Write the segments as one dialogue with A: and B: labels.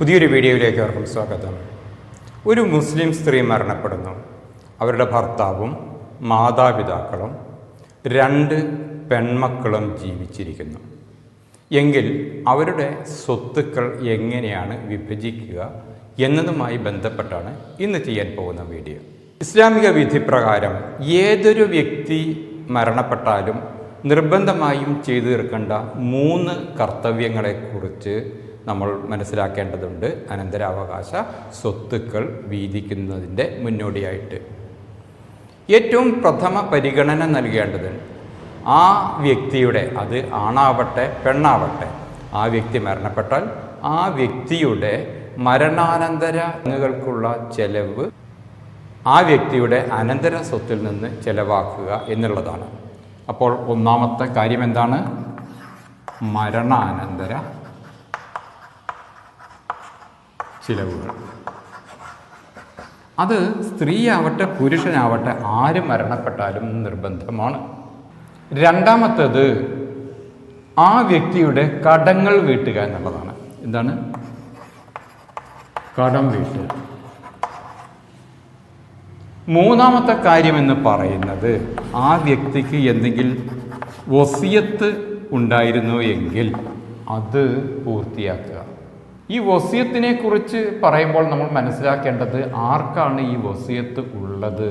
A: പുതിയൊരു വീഡിയോയിലേക്ക് അവർക്കും സ്വാഗതം. ഒരു മുസ്ലിം സ്ത്രീ മരണപ്പെടുന്നു. അവരുടെ ഭർത്താവും മാതാപിതാക്കളും രണ്ട് പെൺമക്കളും ജീവിച്ചിരിക്കുന്നു. എങ്കിൽ അവരുടെ സ്വത്തുക്കൾ എങ്ങനെയാണ് വിഭജിക്കുക എന്നതുമായി ബന്ധപ്പെട്ടാണ് ഇന്ന് ചെയ്യാൻ പോകുന്ന വീഡിയോ. ഇസ്ലാമിക വിധി പ്രകാരം ഏതൊരു വ്യക്തി മരണപ്പെട്ടാലും നിർബന്ധമായും ചെയ്തു തീർക്കേണ്ട മൂന്ന് കർത്തവ്യങ്ങളെക്കുറിച്ച് നമ്മൾ മനസ്സിലാക്കേണ്ടതുണ്ട്. അനന്തരാവകാശ സ്വത്തുക്കൾ വീതിക്കുന്നതിന്റെ മുന്നോടിയായിട്ട്. ഏറ്റവും പ്രഥമ പരിഗണന നൽകേണ്ടത് ആ വ്യക്തിയുടെ അത് ആണാവട്ടെ പെണ്ണാവട്ടെ ആ വ്യക്തി മരണപ്പെട്ടാൽ ആ വ്യക്തിയുടെ മരണാനന്തര അങ്ങുകൾക്കുള്ള ചെലവ് ആ വ്യക്തിയുടെ അനന്തര സ്വത്തിൽ നിന്ന് ചെലവാക്കുക എന്നുള്ളതാണ്. അപ്പോൾ ഒന്നാമത്തെ കാര്യം എന്താണ്? മരണാനന്തര ചിലവുകൾ. അത് സ്ത്രീയാവട്ടെ പുരുഷനാവട്ടെ ആര് മരണപ്പെട്ടാലും നിർബന്ധമാണ്. രണ്ടാമത്തേത് ആ വ്യക്തിയുടെ കടങ്ങൾ വീട്ടുക എന്നുള്ളതാണ്. എന്താണ്? കടം വീട്ടുക. മൂന്നാമത്തെ കാര്യമെന്ന് പറയുന്നത് ആ വ്യക്തിക്ക് എന്തെങ്കിലും വസിയത്ത് ഉണ്ടായിരുന്നു എങ്കിൽ അത് പൂർത്തിയാക്കുക. ഈ വസിയത്തിനെ കുറിച്ച് പറയുമ്പോൾ നമ്മൾ മനസ്സിലാക്കേണ്ടത് ആർക്കാണ് ഈ വസിയത്ത് ഉള്ളത്?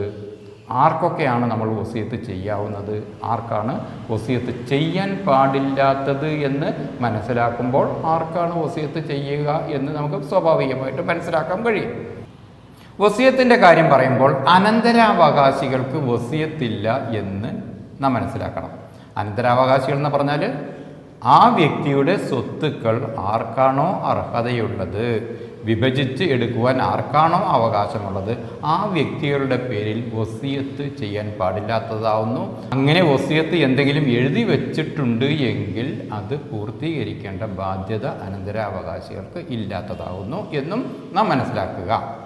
A: ആർക്കൊക്കെയാണ് നമ്മൾ വസിയത്ത് ചെയ്യാവുന്നത്? ആർക്കാണ് വസിയത്ത് ചെയ്യാൻ പാടില്ലാത്തത് എന്ന് മനസ്സിലാക്കുമ്പോൾ ആർക്കാണ് വസിയത്ത് ചെയ്യുക എന്ന് നമുക്ക് സ്വാഭാവികമായിട്ട് മനസ്സിലാക്കാൻ കഴിയും. വസീയത്തിന്റെ കാര്യം പറയുമ്പോൾ അനന്തരാവകാശികൾക്ക് വസീയത്തില്ല എന്ന് നാം മനസ്സിലാക്കണം. അനന്തരാവകാശികൾ എന്ന് പറഞ്ഞാൽ ആ വ്യക്തിയുടെ സ്വത്തുക്കൾ ആർക്കാണോ അർഹതയുള്ളത്? വിഭജിച്ച് എടുക്കുവാൻ ആർക്കാണോ അവകാശമുള്ളത്? ആ വ്യക്തികളുടെ പേരിൽ വസിയത്ത് ചെയ്യാൻ പാടില്ലാത്തതാവുന്നു. അങ്ങനെ വസിയത്ത് എന്തെങ്കിലും എഴുതി വച്ചിട്ടുണ്ട് എങ്കിൽ അത് പൂർത്തീകരിക്കേണ്ട ബാധ്യത അനന്തരാവകാശികൾക്ക് ഇല്ലാത്തതാവുന്നു എന്നും നാം മനസ്സിലാക്കുക.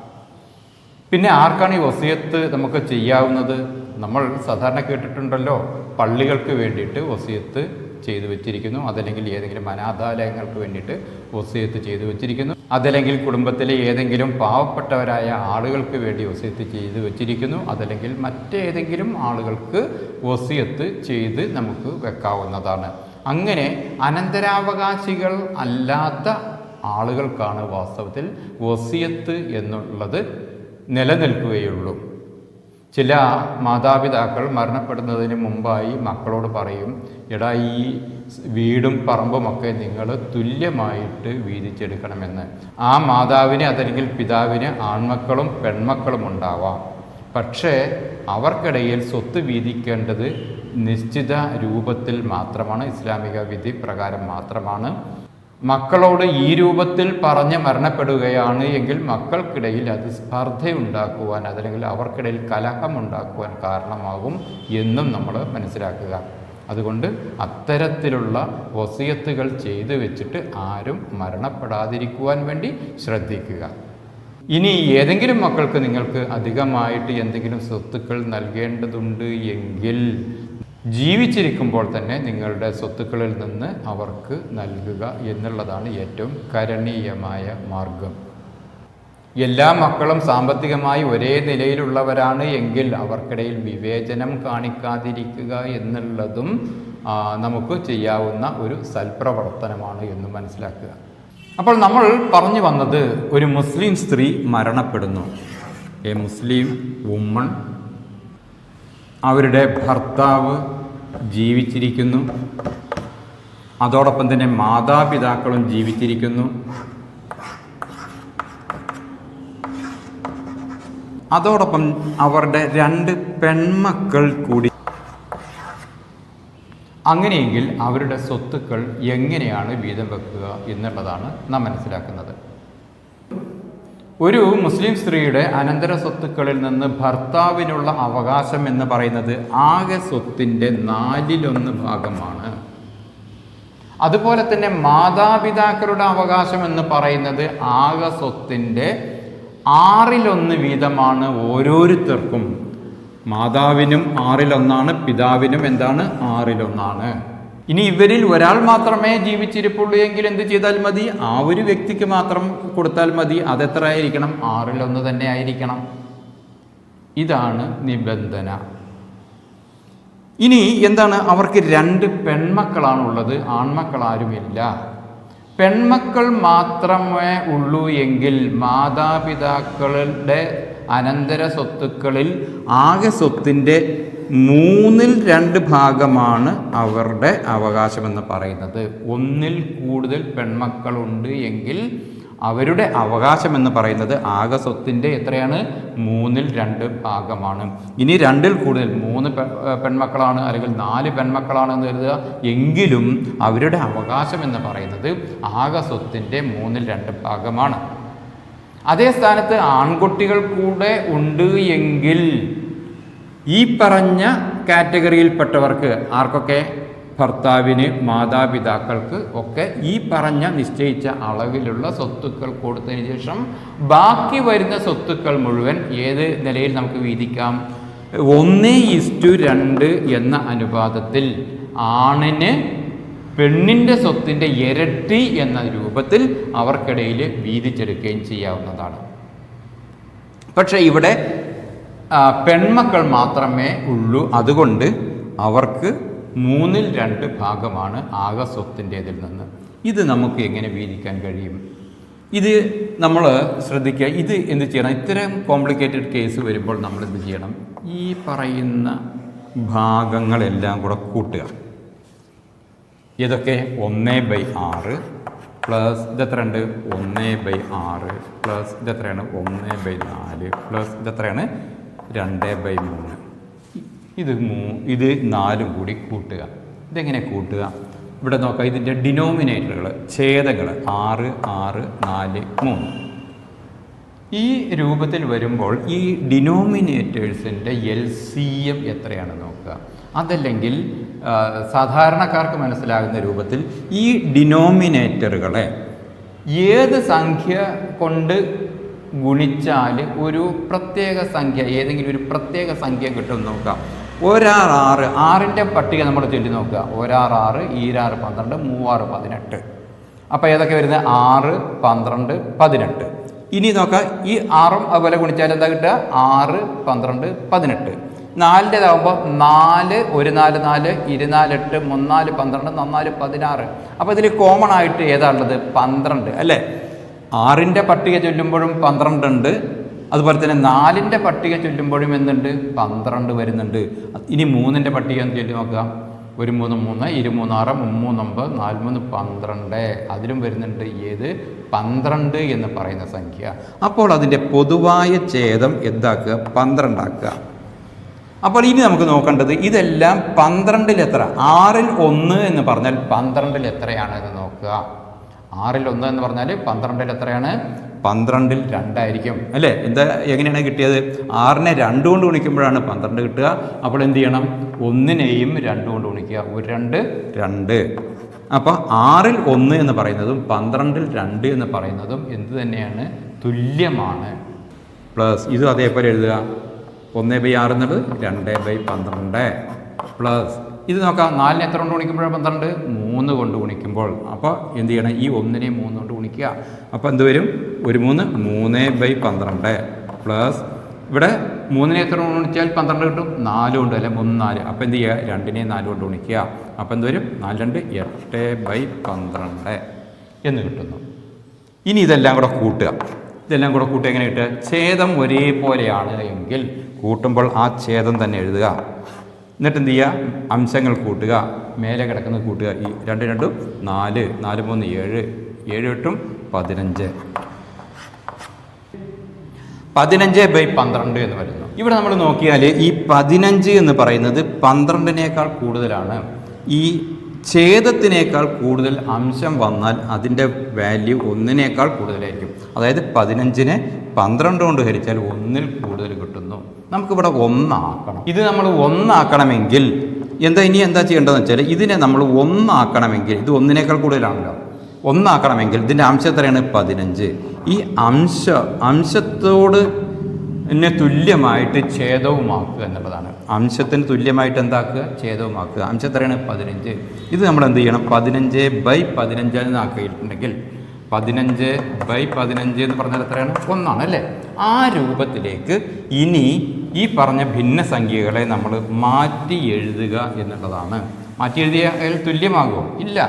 A: പിന്നെ ആർക്കാണ് ഈ വസിയത്ത് നമുക്ക് ചെയ്യാവുന്നത്? നമ്മൾ സാധാരണ കേട്ടിട്ടുണ്ടല്ലോ പള്ളികൾക്ക് വേണ്ടിയിട്ട് വസിയത്ത് ചെയ്തു വെച്ചിരിക്കുന്നു. അതല്ലെങ്കിൽ ഏതെങ്കിലും അനാഥാലയങ്ങൾക്ക് വേണ്ടിയിട്ട് വസിയത്ത് ചെയ്തു വെച്ചിരിക്കുന്നു. അതല്ലെങ്കിൽ കുടുംബത്തിലെ ഏതെങ്കിലും പാവപ്പെട്ടവരായ ആളുകൾക്ക് വേണ്ടി വസിയത്ത് ചെയ്തു വെച്ചിരിക്കുന്നു. അതല്ലെങ്കിൽ മറ്റേതെങ്കിലും ആളുകൾക്ക് വസിയത്ത് ചെയ്ത് നമുക്ക് വെക്കാവുന്നതാണ്. അങ്ങനെ അനന്തരാവകാശികൾ അല്ലാത്ത ആളുകൾക്കാണ് വാസ്തവത്തിൽ വസിയത്ത് എന്നുള്ളത് നിലനിൽക്കുകയുള്ളൂ. ചില മാതാപിതാക്കൾ മരണപ്പെടുന്നതിന് മുമ്പായി മക്കളോട് പറയും എടാ ഈ വീടും പറമ്പും ഒക്കെ നിങ്ങൾ തുല്യമായിട്ട് വീതിച്ചെടുക്കണമെന്ന്. ആ മാതാവിന് അതല്ലെങ്കിൽ പിതാവിന് ആൺമക്കളും പെൺമക്കളും ഉണ്ടാവാം. പക്ഷേ അവർക്കിടയിൽ സ്വത്ത് വീതിക്കേണ്ടത് നിശ്ചിത രൂപത്തിൽ മാത്രമാണ്. ഇസ്ലാമിക വിധി പ്രകാരം മാത്രമാണ്. മക്കളോട് ഈ രൂപത്തിൽ പറഞ്ഞ് മരണപ്പെടുകയാണ് എങ്കിൽ മക്കൾക്കിടയിൽ അത് സ്പർദ്ധയുണ്ടാക്കുവാൻ അതല്ലെങ്കിൽ അവർക്കിടയിൽ കലഹമുണ്ടാക്കുവാൻ കാരണമാകും എന്നും നമ്മൾ മനസ്സിലാക്കുക. അതുകൊണ്ട് അത്തരത്തിലുള്ള വസിയത്തുകൾ ചെയ്തു വെച്ചിട്ട് ആരും മരണപ്പെടാതിരിക്കുവാൻ വേണ്ടി ശ്രദ്ധിക്കുക. ഇനി ഏതെങ്കിലും മക്കൾക്ക് നിങ്ങൾക്ക് അധികമായിട്ട് എന്തെങ്കിലും സ്വത്തുക്കൾ നൽകേണ്ടതുണ്ട് എങ്കിൽ ജീവിച്ചിരിക്കുമ്പോൾ തന്നെ നിങ്ങളുടെ സ്വത്തുക്കളിൽ നിന്ന് അവർക്ക് നൽകുക എന്നുള്ളതാണ് ഏറ്റവും കരണീയമായ മാർഗം. എല്ലാ മക്കളും സാമ്പത്തികമായി ഒരേ നിലയിലുള്ളവരാണ് എങ്കിൽ അവർക്കിടയിൽ വിവേചനം കാണിക്കാതിരിക്കുക എന്നുള്ളതും നമുക്ക് ചെയ്യാവുന്ന ഒരു സൽപ്രവർത്തനമാണ് എന്ന് മനസ്സിലാക്കുക. അപ്പോൾ നമ്മൾ പറഞ്ഞു വന്നത് ഒരു മുസ്ലിം സ്ത്രീ മരണപ്പെടുന്നു. A Muslim woman. അവരുടെ ഭർത്താവ് ജീവിച്ചിരിക്കുന്നു. അതോടൊപ്പം തന്നെ മാതാപിതാക്കളും ജീവിച്ചിരിക്കുന്നു. അതോടൊപ്പം അവരുടെ രണ്ട് പെൺമക്കൾ കൂടി. അങ്ങനെയെങ്കിൽ അവരുടെ സ്വത്തുക്കൾ എങ്ങനെയാണ് വീതം വെക്കുക എന്നുള്ളതാണ് നാം മനസ്സിലാക്കുന്നത്. ഒരു മുസ്ലിം സ്ത്രീയുടെ അനന്തര സ്വത്തുക്കളിൽ നിന്ന് ഭർത്താവിനുള്ള അവകാശം എന്ന് പറയുന്നത് ആകെ സ്വത്തിന്റെ നാലിലൊന്ന് ഭാഗമാണ്. അതുപോലെ തന്നെ മാതാപിതാക്കളുടെ അവകാശം എന്ന് പറയുന്നത് ആകെ സ്വത്തിന്റെ ആറിലൊന്ന് വീതമാണ് ഓരോരുത്തർക്കും. മാതാവിനും ആറിലൊന്നാണ് പിതാവിനും എന്താണ്? ആറിലൊന്നാണ്. ഇനി ഇവരിൽ ഒരാൾ മാത്രമേ ജീവിച്ചിരിപ്പുള്ളൂ എങ്കിൽ എന്ത് ചെയ്താൽ മതി? ആ ഒരു വ്യക്തിക്ക് മാത്രം കൊടുത്താൽ മതി. അതെത്ര ആയിരിക്കണം ആറിലൊന്ന് തന്നെ ആയിരിക്കണം. ഇതാണ് നിബന്ധന. ഇനി എന്താണ്? അവർക്ക് രണ്ട് പെൺമക്കളാണുള്ളത്. ആൺമക്കൾ ആരുമില്ല പെൺമക്കൾ മാത്രമേ ഉള്ളൂ എങ്കിൽ മാതാപിതാക്കളുടെ അനന്തര സ്വത്തുക്കളിൽ ആകെ സ്വത്തിന്റെ മൂന്നിൽ രണ്ട് ഭാഗമാണ് അവരുടെ അവകാശമെന്ന് പറയുന്നത്. ഒന്നിൽ കൂടുതൽ പെൺമക്കളുണ്ട് എങ്കിൽ അവരുടെ അവകാശം എന്ന് പറയുന്നത് ആകെ സ്വത്തിന്റെ എത്രയാണ്? മൂന്നിൽ രണ്ട് ഭാഗമാണ്. ഇനി രണ്ടിൽ കൂടുതൽ മൂന്ന് പെൺമക്കളാണ് അല്ലെങ്കിൽ നാല് പെൺമക്കളാണ് എന്ന് കരുതുക. എങ്കിലും അവരുടെ അവകാശം എന്ന് പറയുന്നത് ആകെ സ്വത്തിന്റെ മൂന്നിൽ രണ്ട് ഭാഗമാണ്. അതേ സ്ഥാനത്ത് ആൺകുട്ടികൾ കൂടെ ഉണ്ട് എങ്കിൽ ഈ പറഞ്ഞ കാറ്റഗറിയിൽപ്പെട്ടവർക്ക് ആർക്കൊക്കെ? ഭർത്താവിന് മാതാപിതാക്കൾക്ക് ഒക്കെ ഈ പറഞ്ഞ നിശ്ചയിച്ച അളവിലുള്ള സ്വത്തുക്കൾ കൊടുത്തതിന് ശേഷം ബാക്കി വരുന്ന സ്വത്തുക്കൾ മുഴുവൻ ഏത് നിലയിൽ നമുക്ക് വീതിക്കാം? ഒന്ന് ഇസ്റ്റു രണ്ട് എന്ന അനുപാതത്തിൽ ആണിന് പെണ്ണിന്റെ സ്വത്തിന്റെ ഇരട്ടി എന്ന രൂപത്തിൽ അവർക്കിടയിൽ വീതിച്ചെടുക്കുകയും ചെയ്യാവുന്നതാണ്. പക്ഷെ ഇവിടെ പെൺമക്കൾ മാത്രമേ ഉള്ളൂ. അതുകൊണ്ട് അവർക്ക് മൂന്നിൽ രണ്ട് ഭാഗമാണ് ആകെ സ്വത്തിന്റേതിൽ നിന്ന്. ഇത് നമുക്ക് എങ്ങനെ വീതിക്കാൻ കഴിയും? ഇത് നമ്മൾ ശ്രദ്ധിക്കുക. ഇത് എന്ത് ചെയ്യണം? ഇത്തരം കോംപ്ലിക്കേറ്റഡ് കേസ് വരുമ്പോൾ നമ്മൾ എന്ത് ചെയ്യണം? ഈ പറയുന്ന ഭാഗങ്ങളെല്ലാം കൂടെ കൂട്ടുക. ഇതൊക്കെ ഒന്ന് ബൈ ആറ് പ്ലസ് ഇതെത്രയുണ്ട് ഒന്ന് ബൈ ആറ് പ്ലസ് ഇതെത്രയാണ്? ഒന്ന് ബൈ നാല് പ്ലസ് ഇതെത്രയാണ്? രണ്ട് ബൈ മൂന്ന്. ഇത് മൂ ഇത് നാലും കൂടി കൂട്ടുക. ഇതെങ്ങനെ കൂട്ടുക? ഇവിടെ നോക്കാം ഇതിന്റെ ഡിനോമിനേറ്ററുകൾ ഛേദങ്ങൾ ആറ് ആറ് നാല് മൂന്ന്. ഈ രൂപത്തിൽ വരുമ്പോൾ ഈ ഡിനോമിനേറ്റേഴ്സിന്റെ എൽ സി എം എത്രയാണ് നോക്കുക. അതല്ലെങ്കിൽ സാധാരണക്കാർക്ക് മനസ്സിലാകുന്ന രൂപത്തിൽ ഈ ഡിനോമിനേറ്ററുകളെ ഏത് സംഖ്യ കൊണ്ട് ഗുണിച്ചാൽ ഒരു പ്രത്യേക സംഖ്യ ഏതെങ്കിലും ഒരു പ്രത്യേക സംഖ്യ കിട്ടും നോക്കാം. ഒരാർ ആറ് ആറിന്റെ പട്ടിക നമ്മൾ ചൊല്ലി നോക്കുക. ഒരാർ ആറ് ഈരാറ് പന്ത്രണ്ട് മൂവാറ് പതിനെട്ട്. അപ്പോൾ ഏതൊക്കെ വരുന്നത്? ആറ് പന്ത്രണ്ട് പതിനെട്ട്. ഇനി നോക്കാം ഈ ആറും അതുപോലെ ഗുണിച്ചാൽ എന്താ കിട്ടുക? ആറ് പന്ത്രണ്ട് പതിനെട്ട്. നാലിന്റെതാകുമ്പോൾ നാല് ഒരു നാല് നാല് ഇരുനാലെട്ട് മൂന്നാൽ പന്ത്രണ്ട് നന്നാൽ പതിനാറ്. അപ്പോൾ ഇതിൽ കോമൺ ആയിട്ട് ഏതാണുള്ളത് പന്ത്രണ്ട് അല്ലേ? ആറിന്റെ പട്ടിക ചൊല്ലുമ്പോഴും പന്ത്രണ്ട് ഉണ്ട് അതുപോലെ തന്നെ നാലിന്റെ പട്ടിക ചൊല്ലുമ്പോഴും എന്തുണ്ട്? പന്ത്രണ്ട് വരുന്നുണ്ട്. ഇനി മൂന്നിന്റെ പട്ടിക ഒന്ന് ചൊല്ലി നോക്കുക. ഒരു മൂന്ന് മൂന്ന് ഇരുമൂന്നാറ് മുമ്മൂന്നൊമ്പത് നാല് മൂന്ന് പന്ത്രണ്ട്. അതിലും വരുന്നുണ്ട് ഏത്? പന്ത്രണ്ട് എന്ന് പറയുന്ന സംഖ്യ. അപ്പോൾ അതിന്റെ പൊതുവായ ഛേദം എന്താക്കുക? പന്ത്രണ്ടാക്കുക. അപ്പോൾ ഇനി നമുക്ക് നോക്കേണ്ടത് ഇതെല്ലാം പന്ത്രണ്ടിൽ എത്ര? ആറിൽ ഒന്ന് എന്ന് പറഞ്ഞാൽ പന്ത്രണ്ടിൽ എത്രയാണ് എന്ന് നോക്കുക. ആറിൽ ഒന്ന് എന്ന് പറഞ്ഞാൽ പന്ത്രണ്ടിൽ എത്രയാണ്? പന്ത്രണ്ടിൽ രണ്ടായിരിക്കും. അല്ലേ? എന്താ എങ്ങനെയാണ് കിട്ടിയത്? ആറിനെ രണ്ട് കൊണ്ട് ഗുണിക്കുമ്പോഴാണ് പന്ത്രണ്ട് കിട്ടുക. അപ്പോൾ എന്ത് ചെയ്യണം? ഒന്നിനെയും രണ്ട് കൊണ്ട് ഗുണിക്കുക. ഒരു രണ്ട് രണ്ട്. അപ്പോൾ ആറിൽ ഒന്ന് എന്ന് പറയുന്നതും പന്ത്രണ്ടിൽ രണ്ട് എന്ന് പറയുന്നതും എന്ത് തന്നെയാണ്? തുല്യമാണ്. പ്ലസ് ഇതും അതേപോലെ എഴുതുക. ഒന്ന് ബൈ ആറ് എന്നുള്ളത് രണ്ട് ബൈ പന്ത്രണ്ട്. പ്ലസ് ഇത് നോക്കാം. നാലിന് എത്ര കൊണ്ട് ഗുണിക്കുമ്പോഴാണ് പന്ത്രണ്ട്? മൂന്ന് കൊണ്ട് ഗുണിക്കുമ്പോൾ അപ്പോൾ എന്ത് ചെയ്യണം? ഈ ഒന്നിനെ മൂന്ന് കൊണ്ട് ഗുണിക്കുക. അപ്പോൾ എന്ത് വരും? ഒരു മൂന്ന് മൂന്ന് ബൈ പന്ത്രണ്ട് പ്ലസ് ഇവിടെ മൂന്നിനെ എത്ര കൊണ്ട് ഗുണിച്ചാൽ പന്ത്രണ്ട് കിട്ടും? നാല് കൊണ്ട് അല്ലെ? മൂന്ന് നാല്. അപ്പോൾ എന്ത് ചെയ്യുക? രണ്ടിനെ നാല് കൊണ്ട് ഗുണിക്കുക. അപ്പോൾ എന്ത് വരും? നാല് രണ്ട് എട്ട് ബൈ പന്ത്രണ്ട് എന്ന് കിട്ടുന്നു. ഇനി ഇതെല്ലാം കൂടെ കൂട്ടുക. ഇതെല്ലാം കൂടെ കൂട്ടുക എങ്ങനെ കിട്ടുക? ഛേദം ഒരേപോലെയാണ് എങ്കിൽ കൂട്ടുമ്പോൾ ആ ഛേദം തന്നെ എഴുതുക. എന്നിട്ട് എന്ത് ചെയ്യുക അംശങ്ങൾ കൂട്ടുക. മേലെ കിടക്കുന്നത് കൂട്ടുക. ഈ രണ്ട് രണ്ടും നാല് നാല് മൂന്ന് ഏഴ് ഏഴ് എട്ടും പതിനഞ്ച്. പതിനഞ്ച് ബൈ പന്ത്രണ്ട് എന്ന് വരുന്നു. ഇവിടെ നമ്മൾ നോക്കിയാൽ ഈ പതിനഞ്ച് എന്ന് പറയുന്നത് പന്ത്രണ്ടിനേക്കാൾ കൂടുതലാണ്. ഈ ഛേദത്തിനേക്കാൾ കൂടുതൽ അംശം വന്നാൽ അതിന്റെ വാല്യൂ ഒന്നിനേക്കാൾ കൂടുതലായിരിക്കും. അതായത് പതിനഞ്ചിനെ പന്ത്രണ്ട് കൊണ്ട് ഹരിച്ചാൽ ഒന്നിൽ കൂടുതൽ കിട്ടുന്നു. നമുക്കിവിടെ ഒന്നാക്കണം. ഇത് നമ്മൾ ഒന്നാക്കണമെങ്കിൽ എന്താ ഇനി എന്താ ചെയ്യേണ്ടതെന്ന് വെച്ചാൽ ഇതിനെ നമ്മൾ ഒന്നാക്കണമെങ്കിൽ ഇത് ഒന്നിനേക്കാൾ കൂടുതലാണല്ലോ. ഒന്നാക്കണമെങ്കിൽ ഇതിന്റെ അംശം എത്രയാണ്? പതിനഞ്ച്. ഈ അംശ അംശത്തോട് നെ തുല്യമായിട്ട് ഛേദവുമാക്കുക എന്നുള്ളതാണ്. അംശത്തിന് തുല്യമായിട്ട് എന്താക്കുക? ഛേദവുമാക്കുക. അംശം എത്രയാണ്? പതിനഞ്ച്. ഇത് നമ്മൾ എന്ത് ചെയ്യണം? പതിനഞ്ച് ബൈ പതിനഞ്ച് എന്നാക്കിയിട്ടുണ്ടെങ്കിൽ പതിനഞ്ച് ബൈ പതിനഞ്ച് എന്ന് പറഞ്ഞാൽ എത്രയാണ്? ഒന്നാണ് അല്ലേ? ആ രൂപത്തിലേക്ക് ഇനി ഈ പറഞ്ഞ ഭിന്ന സംഖ്യകളെ നമ്മൾ മാറ്റി എഴുതുക എന്നുള്ളതാണ്. മാറ്റി എഴുതിയാൽ തുല്യമാകുമോ? ഇല്ല.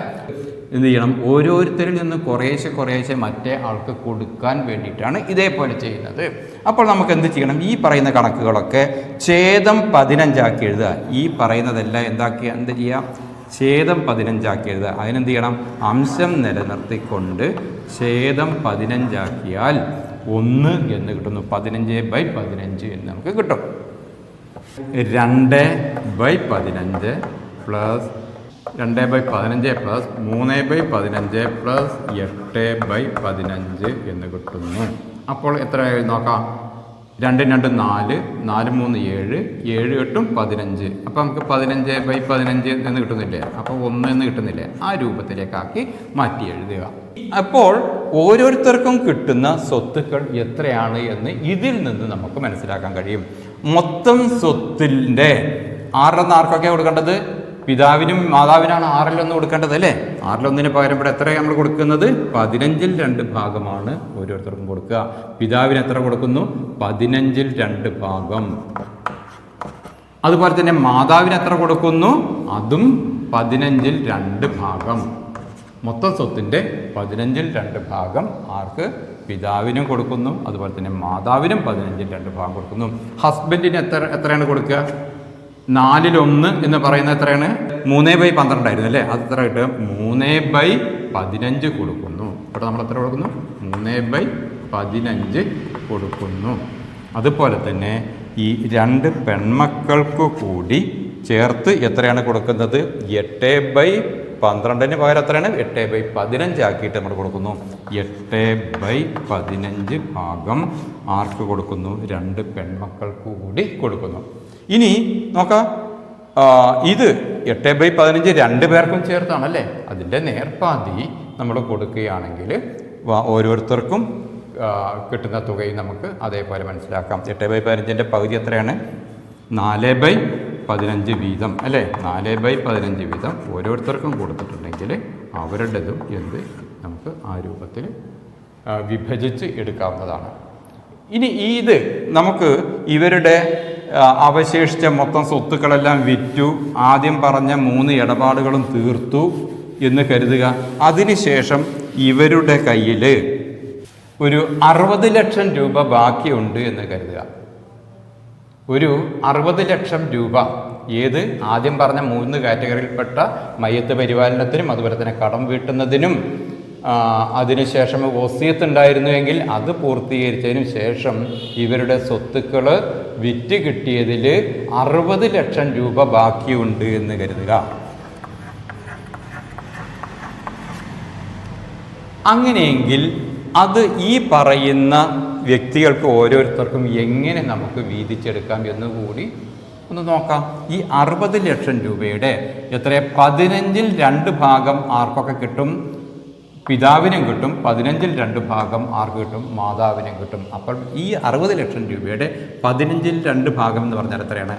A: എന്ത് ചെയ്യണം? ഓരോരുത്തരിൽ നിന്ന് കുറേശ്ശെ കുറേശ്ശെ മറ്റേ ആൾക്ക് കൊടുക്കാൻ വേണ്ടിയിട്ടാണ് ഇതേപോലെ ചെയ്യുന്നത്. അപ്പോൾ നമുക്ക് എന്ത് ചെയ്യണം? ഈ പറയുന്ന കണക്കുകളൊക്കെ ഛേദം പതിനഞ്ചാക്കി എഴുതുക. ഈ പറയുന്നതെല്ലാം എന്താക്കി എന്ത് ചെയ്യാം? ഛേദം പതിനഞ്ചാക്കരുത് അതിനെന്ത് ചെയ്യണം? അംശം നിലനിർത്തിക്കൊണ്ട് ഛേദം പതിനഞ്ചാക്കിയാൽ ഒന്ന് എന്ന് കിട്ടുന്നു. പതിനഞ്ച് ബൈ പതിനഞ്ച് എന്ന് നമുക്ക് കിട്ടും. രണ്ട് ബൈ പതിനഞ്ച് പ്ലസ് രണ്ട് ബൈ പതിനഞ്ച് പ്ലസ് മൂന്ന് ബൈ പതിനഞ്ച് പ്ലസ് എട്ട് ബൈ പതിനഞ്ച് എന്ന് കിട്ടുന്നു. അപ്പോൾ എത്ര നോക്കാം. രണ്ട് രണ്ട് നാല് നാല് മൂന്ന് ഏഴ് ഏഴ് എട്ടും പതിനഞ്ച്. അപ്പോൾ നമുക്ക് പതിനഞ്ച് ബൈ പതിനഞ്ച് എന്ന് കിട്ടുന്നില്ലേ? അപ്പോൾ ഒന്ന് എന്ന് കിട്ടുന്നില്ലേ? ആ രൂപത്തിലേക്കാക്കി മാറ്റി എഴുതുക. അപ്പോൾ ഓരോരുത്തർക്കും കിട്ടുന്ന സ്വത്തുക്കൾ എത്രയാണ് എന്ന് ഇതിൽ നിന്ന് നമുക്ക് മനസ്സിലാക്കാൻ കഴിയും. മൊത്തം സ്വത്തിന്റെ ആറിലൊന്ന് ആർക്കൊക്കെ കൊടുക്കേണ്ടത്? പിതാവിനും മാതാവിനാണ് ആറിലൊന്ന് കൊടുക്കേണ്ടത് അല്ലേ? ആറിലൊന്നിന് പകരം ഇവിടെ എത്രയാണ് നമ്മൾ കൊടുക്കുന്നത്? പതിനഞ്ചിൽ രണ്ട് ഭാഗമാണ് ഓരോരുത്തർക്കും കൊടുക്കുക. പിതാവിന് എത്ര കൊടുക്കുന്നു? പതിനഞ്ചിൽ രണ്ട് ഭാഗം. അതുപോലെ തന്നെ മാതാവിന് എത്ര കൊടുക്കുന്നു? അതും പതിനഞ്ചിൽ രണ്ട് ഭാഗം. മൊത്തം സ്വത്തിന്റെ പതിനഞ്ചിൽ രണ്ട് ഭാഗം ആർക്ക്? പിതാവിനും കൊടുക്കുന്നു. അതുപോലെ തന്നെ മാതാവിനും പതിനഞ്ചിൽ രണ്ട് ഭാഗം കൊടുക്കുന്നു. ഹസ്ബൻഡിന് എത്ര എത്രയാണ് കൊടുക്കുക? നാലിലൊന്ന് എന്ന് പറയുന്നത് എത്രയാണ്? മൂന്നേ ബൈ പന്ത്രണ്ടായിരുന്നു അല്ലേ? അത് എത്ര കിട്ടും? മൂന്നേ ബൈ പതിനഞ്ച് കൊടുക്കുന്നു. അവിടെ നമ്മൾ എത്ര കൊടുക്കുന്നു? മൂന്നേ ബൈ പതിനഞ്ച് കൊടുക്കുന്നു. അതുപോലെ തന്നെ ഈ രണ്ട് പെൺമക്കൾക്ക് കൂടി ചേർത്ത് എത്രയാണ് കൊടുക്കുന്നത്? എട്ട് ബൈ പന്ത്രണ്ടിന് പകരം എത്രയാണ്? എട്ട് ബൈ പതിനഞ്ചാക്കിയിട്ട് നമ്മൾ കൊടുക്കുന്നു. എട്ട് ബൈ പതിനഞ്ച് ഭാഗം ആർക്ക് കൊടുക്കുന്നു? രണ്ട് പെൺമക്കൾക്ക് കൂടി കൊടുക്കുന്നു. ഇനി നോക്കാം. ഇത് എട്ട് ബൈ പതിനഞ്ച് രണ്ട് പേർക്കും ചേർത്താണല്ലേ അതിന്റെ നേർപ്പാതി നമ്മൾ കൊടുക്കുകയാണെങ്കിൽ ഓരോരുത്തർക്കും കിട്ടുന്ന തുകയും നമുക്ക് അതേപോലെ മനസ്സിലാക്കാം. എട്ട് ബൈ പതിനഞ്ചിന്റെ പകുതി എത്രയാണ്? നാല് ബൈ പതിനഞ്ച് വീതം അല്ലേ? നാല് ബൈ പതിനഞ്ച് വീതം ഓരോരുത്തർക്കും കൊടുത്തിട്ടുണ്ടെങ്കിൽ അവരുടേതും എന്ത് നമുക്ക് ആ രൂപത്തിൽ വിഭജിച്ച് എടുക്കാവുന്നതാണ്. ഇനി ഇത് നമുക്ക് ഇവരുടെ അവശേഷിച്ച മൊത്തം സ്വത്തുക്കളെല്ലാം വിറ്റു. ആദ്യം പറഞ്ഞ മൂന്ന് ഇടപാടുകളും തീർത്തു എന്ന് കരുതുക. അതിനുശേഷം ഇവരുടെ കയ്യിൽ ഒരു അറുപത് ലക്ഷം രൂപ ബാക്കിയുണ്ട് എന്ന് കരുതുക. ഒരു അറുപത് ലക്ഷം രൂപ. ഏത്? ആദ്യം പറഞ്ഞ മൂന്ന് കാറ്റഗറിയിൽപ്പെട്ട മയ്യത്ത് പരിപാലനത്തിനും അതുപോലെ തന്നെ കടം വീട്ടുന്നതിനും അതിനുശേഷം ഒസിയത്ത് ഉണ്ടായിരുന്നുവെങ്കിൽ അത് പൂർത്തീകരിച്ചതിന് ശേഷം ഇവരുടെ സ്വത്തുക്കൾ വിറ്റ് കിട്ടിയതിൽ അറുപത് ലക്ഷം രൂപ ബാക്കിയുണ്ട് എന്ന് കരുതുക. അങ്ങനെയെങ്കിൽ അത് ഈ പറയുന്ന വ്യക്തികൾക്ക് ഓരോരുത്തർക്കും എങ്ങനെ നമുക്ക് വീതിച്ചെടുക്കാം എന്ന് കൂടി ഒന്ന് നോക്കാം. ഈ അറുപത് ലക്ഷം രൂപയുടെ എത്ര പതിനഞ്ചിൽ രണ്ട് ഭാഗം ആർക്കൊക്കെ കിട്ടും? പിതാവിനും കിട്ടും പതിനഞ്ചിൽ രണ്ട് ഭാഗം ആർക്ക് കിട്ടും? മാതാവിനും കിട്ടും. അപ്പം ഈ അറുപത് ലക്ഷം രൂപയുടെ പതിനഞ്ചിൽ രണ്ട് ഭാഗം എന്ന് പറഞ്ഞാൽ എത്രയാണ്?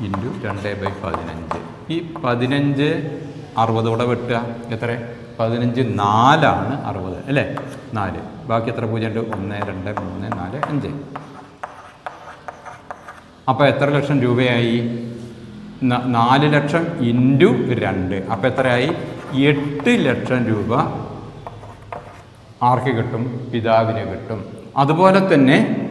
A: ഇന്റു രണ്ട് ബൈ പതിനഞ്ച്. ഈ പതിനഞ്ച് അറുപതോടെ വെട്ടുക. എത്ര പതിനഞ്ച് നാലാണ് അറുപത് അല്ലേ? നാല്. ബാക്കി എത്ര പൂജ്യം ഉണ്ട് ഒന്ന് രണ്ട് മൂന്ന് നാല് അഞ്ച്. അപ്പോൾ എത്ര ലക്ഷം രൂപയായി? നാല് ലക്ഷം ഇന്റു രണ്ട്. അപ്പോൾ എത്രയായി? എട്ട് ലക്ഷം രൂപ ആർക്ക് കിട്ടും? പിതാവിന് കിട്ടും. അതുപോലെ തന്നെ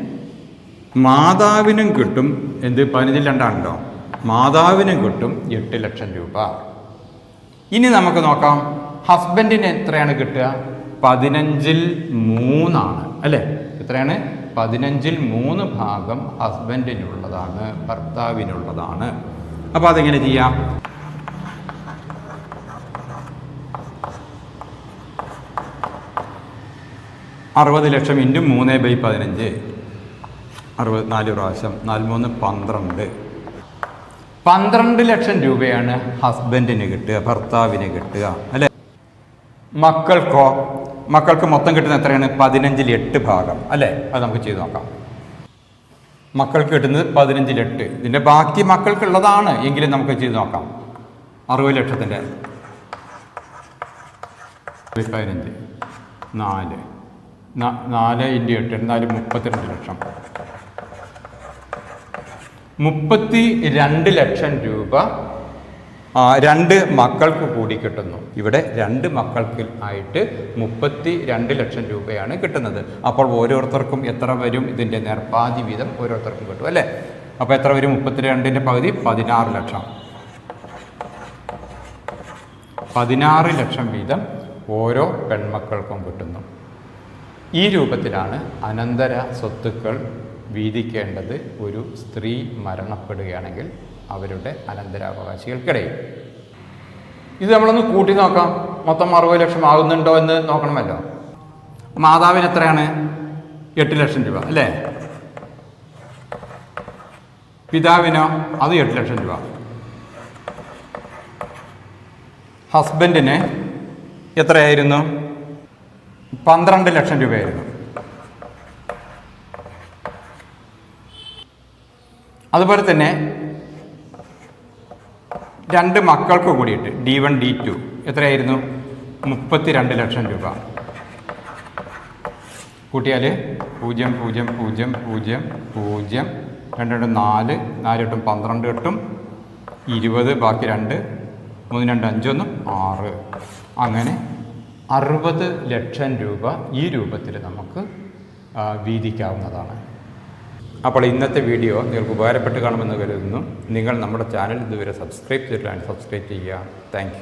A: മാതാവിനും കിട്ടും. എന്ത്? പതിനഞ്ചിൽ രണ്ടാണല്ലോ. മാതാവിനും കിട്ടും എട്ട് ലക്ഷം രൂപ. ഇനി നമുക്ക് നോക്കാം. ഹസ്ബൻഡിന് എത്രയാണ് കിട്ടുക? പതിനഞ്ചിൽ മൂന്നാണ്. അല്ലേ? എത്രയാണ്? പതിനഞ്ചിൽ മൂന്ന് ഭാഗം ഹസ്ബൻഡിനുള്ളതാണ് ഭർത്താവിനുള്ളതാണ്. അപ്പോൾ അതെങ്ങനെ ചെയ്യാം? അറുപത് ലക്ഷം ഇന്റു മൂന്ന് ബൈ പതിനഞ്ച്. അറുപത് നാല് പ്രാവശ്യം. നാല് മൂന്ന് പന്ത്രണ്ട്. പന്ത്രണ്ട് ലക്ഷം രൂപയാണ് ഹസ്ബൻഡിന് കിട്ടുക ഭർത്താവിന് കിട്ടുക അല്ലെ? മക്കൾക്കോ മക്കൾക്ക് മൊത്തം കിട്ടുന്ന എത്രയാണ്? പതിനഞ്ചിൽ എട്ട് ഭാഗം അല്ലേ? അത് നമുക്ക് ചെയ്ത് നോക്കാം. മക്കൾക്ക് കിട്ടുന്നത് പതിനഞ്ചിൽ എട്ട് ഇതിന്റെ ബാക്കി മക്കൾക്കുള്ളതാണ്. എങ്കിലും നമുക്ക് ചെയ്ത് നോക്കാം. അറുപത് ലക്ഷത്തിന്റെ പതിനഞ്ച്. നാല്. നാല് ഇന്റു എട്ട്. എന്നാലും മുപ്പത്തിരണ്ട് ലക്ഷം. മുപ്പത്തി രണ്ട് ലക്ഷം രൂപ രണ്ട് മക്കൾക്ക് കൂടി കിട്ടുന്നു. ഇവിടെ രണ്ട് മക്കൾക്ക് ആയിട്ട് മുപ്പത്തി രണ്ട് ലക്ഷം രൂപയാണ് കിട്ടുന്നത്. അപ്പോൾ ഓരോരുത്തർക്കും എത്ര വരും ഇതിന്റെ നേർപ്പാതി വീതം ഓരോരുത്തർക്കും കിട്ടും അല്ലേ? അപ്പോൾ എത്ര വരും? മുപ്പത്തിരണ്ടിന്റെ പകുതി പതിനാറ് ലക്ഷം. പതിനാറ് ലക്ഷം വീതം ഓരോ പെൺമക്കൾക്കും കിട്ടുന്നു. ഈ രൂപത്തിലാണ് അനന്തര സ്വത്തുക്കൾ വീതിക്കേണ്ടത് ഒരു സ്ത്രീ മരണപ്പെടുകയാണെങ്കിൽ അവരുടെ അനന്തരാവകാശികൾക്കിടയിൽ. ഇത് നമ്മളൊന്ന് കൂട്ടി നോക്കാം. മൊത്തം അറുപത് ലക്ഷം ആകുന്നുണ്ടോ എന്ന് നോക്കണമല്ലോ. മാതാവിന് എത്രയാണ്? എട്ട് ലക്ഷം രൂപ അല്ലേ? പിതാവിനോ? അത് എട്ട് ലക്ഷം രൂപ. ഹസ്ബൻഡിന് എത്രയായിരുന്നു? പന്ത്രണ്ട് ലക്ഷം രൂപയായിരുന്നു. അതുപോലെ തന്നെ രണ്ട് മക്കൾക്ക് കൂടിയിട്ട് ഡി വൺ ഡി ടു എത്രയായിരുന്നു? മുപ്പത്തി രണ്ട് ലക്ഷം രൂപ. കൂട്ടിയാൽ പൂജ്യം പൂജ്യം പൂജ്യം പൂജ്യം പൂജ്യം രണ്ട് രണ്ട് നാല് നാല് എട്ടും പന്ത്രണ്ട് എട്ടും ഇരുപത് ബാക്കി രണ്ട് മൂന്ന് രണ്ട് അഞ്ചൊന്നും ആറ്. അങ്ങനെ അറുപത് ലക്ഷം രൂപ ഈ രൂപത്തിൽ നമുക്ക് വീതിക്കാവുന്നതാണ്. അപ്പോൾ ഇന്നത്തെ വീഡിയോ നിങ്ങൾക്ക് ഉപകാരപ്പെട്ട് കാണുമെന്ന് കരുതുന്നു. നിങ്ങൾ നമ്മുടെ ചാനൽ ഇതുവരെ സബ്സ്ക്രൈബ് ചെയ്തിട്ടില്ല സബ്സ്ക്രൈബ് ചെയ്യുക. താങ്ക്